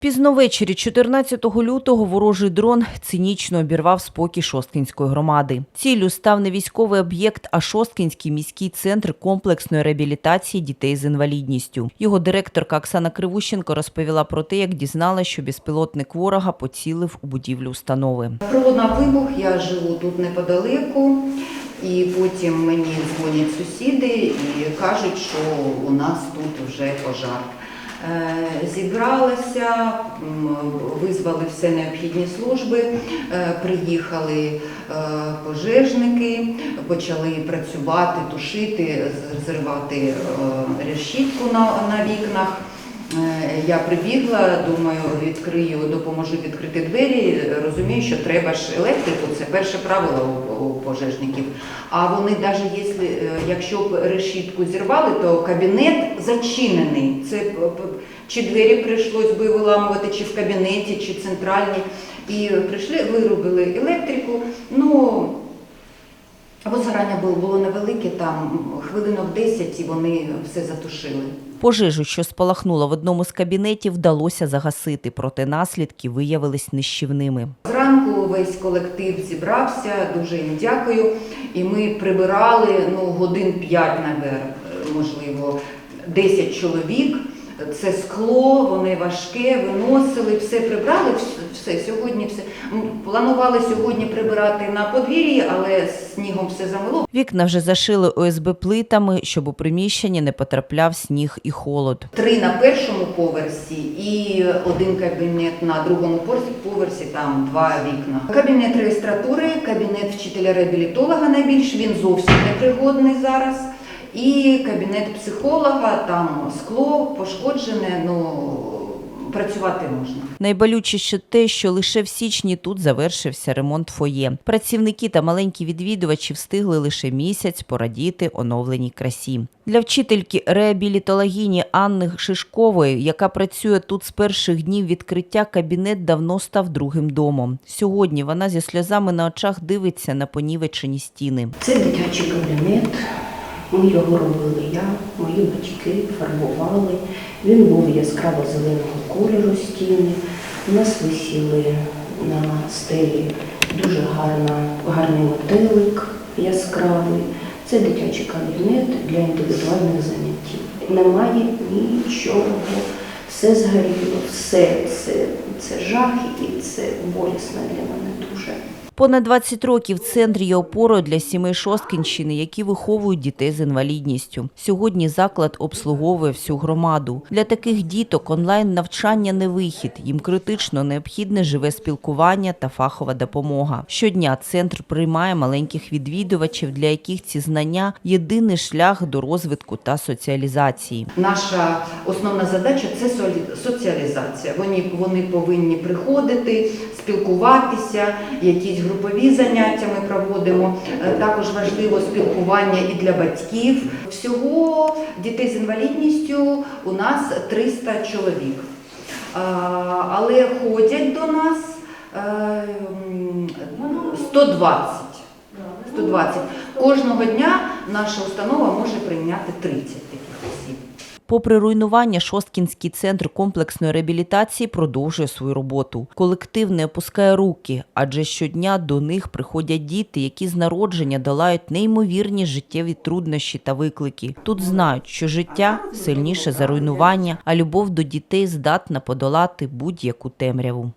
Пізно ввечері 14 лютого ворожий дрон цинічно обірвав спокій Шосткінської громади. Ціллю став не військовий об'єкт, а Шосткінський міський центр комплексної реабілітації дітей з інвалідністю. Його директорка Оксана Кривущенко розповіла про те, як дізналась, що безпілотник ворога поцілив у будівлю установи. Пролунав вибух, я живу тут неподалеку, і потім мені дзвонять сусіди і кажуть, що у нас тут вже пожар. Е, Зібралася, визвали все необхідні служби, е, приїхали е, пожежники, почали працювати, тушити, зривати решітку на вікнах. Е, Я прибігла, думаю, відкрию, допоможу відкрити двері. Розумію, що треба ж електрику, це перше правило у, пожежників. А вони навіть якщо, е, якщо б решітку зірвали, то кабінет зачинений. Це чи двері прийшлось би виламувати, чи в кабінеті, чи центральні. І прийшли, виробили електрику. Ну возгорання було, було невелике, там хвилинок 10 і вони все затушили. Пожежу, що спалахнула в одному з кабінетів, вдалося загасити, проте наслідки виявились нищівними. Зранку весь колектив зібрався, дуже їм дякую. І ми прибирали ну, годин 5, навер, можливо, 10 чоловік. Це скло, вони важке, виносили, все прибрали, все, сьогодні все. Планували сьогодні прибирати на подвір'ї, але снігом все замило. Вікна вже зашили ОСБ плитами, щоб у приміщенні не потрапляв сніг і холод. Три на першому поверсі і один кабінет на другому поверсі, там два вікна. Кабінет реєстратури, кабінет вчителя-реабілітолога найбільш, він зовсім непригодний зараз. І кабінет психолога, там скло пошкоджене, ну працювати можна. Найболючіше те, що лише в січні тут завершився ремонт фоє. Працівники та маленькі відвідувачі встигли лише місяць порадіти оновленій красі. Для вчительки реабілітологіні Анни Шишкової, яка працює тут з перших днів відкриття, кабінет давно став другим домом. Сьогодні вона зі сльозами на очах дивиться на понівечені стіни. Це дитячий кабінет. Ми його робили я, мої батьки фарбували. Він був яскраво зеленого кольору стіни. У нас висіли на стелі дуже гарна, гарний метелик яскравий. Це дитячий кабінет для індивідуальних заняттів. Немає нічого. Все згоріло, все це, це жах і це болісно для мене дуже. Понад 20 років центр є опорою для сімей Шосткінщини, які виховують дітей з інвалідністю. Сьогодні заклад обслуговує всю громаду. Для таких діток онлайн навчання не вихід. Їм критично необхідне живе спілкування та фахова допомога. Щодня центр приймає маленьких відвідувачів, для яких ці знання єдиний шлях до розвитку та соціалізації. Наша основна задача це соціалізація. Вони, вони повинні приходити, спілкуватися, якісь групові заняття ми проводимо. Е, Також важливо спілкування і для батьків. Всього дітей з інвалідністю у нас 300 чоловік. Але ходять до нас е, 120. 120. Кожного дня наша установа може прийняти 30 таких осіб. Попри руйнування, Шосткінський центр комплексної реабілітації продовжує свою роботу. Колектив не опускає руки, адже щодня до них приходять діти, які з народження долають неймовірні життєві труднощі та виклики. Тут знають, що життя сильніше за руйнування, а любов до дітей здатна подолати будь-яку темряву.